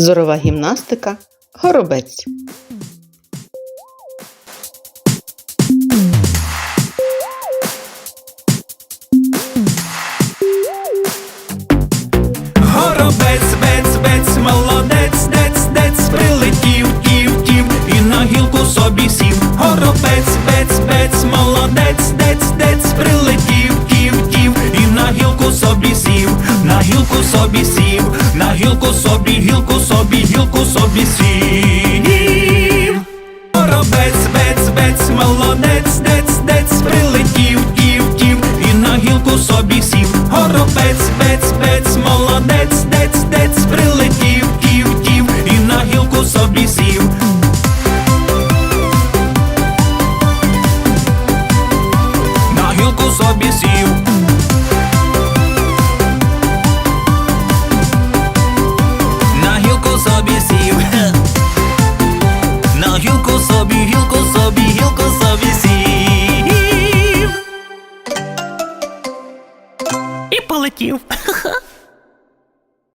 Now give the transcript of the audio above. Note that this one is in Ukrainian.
Зорова гімнастика. Горобець. Гілку собі сів, на гілку собі, гілку собі, гілку собі сів. Горобець, бець, бець, молодець, дець, дець, прилетів, тів, тів, і на гілку собі сів. Горобець, бець, бець, молодець, дець, дець, прилетів, тів, тів, і на гілку собі сів. На гілку собі сів. І полетів.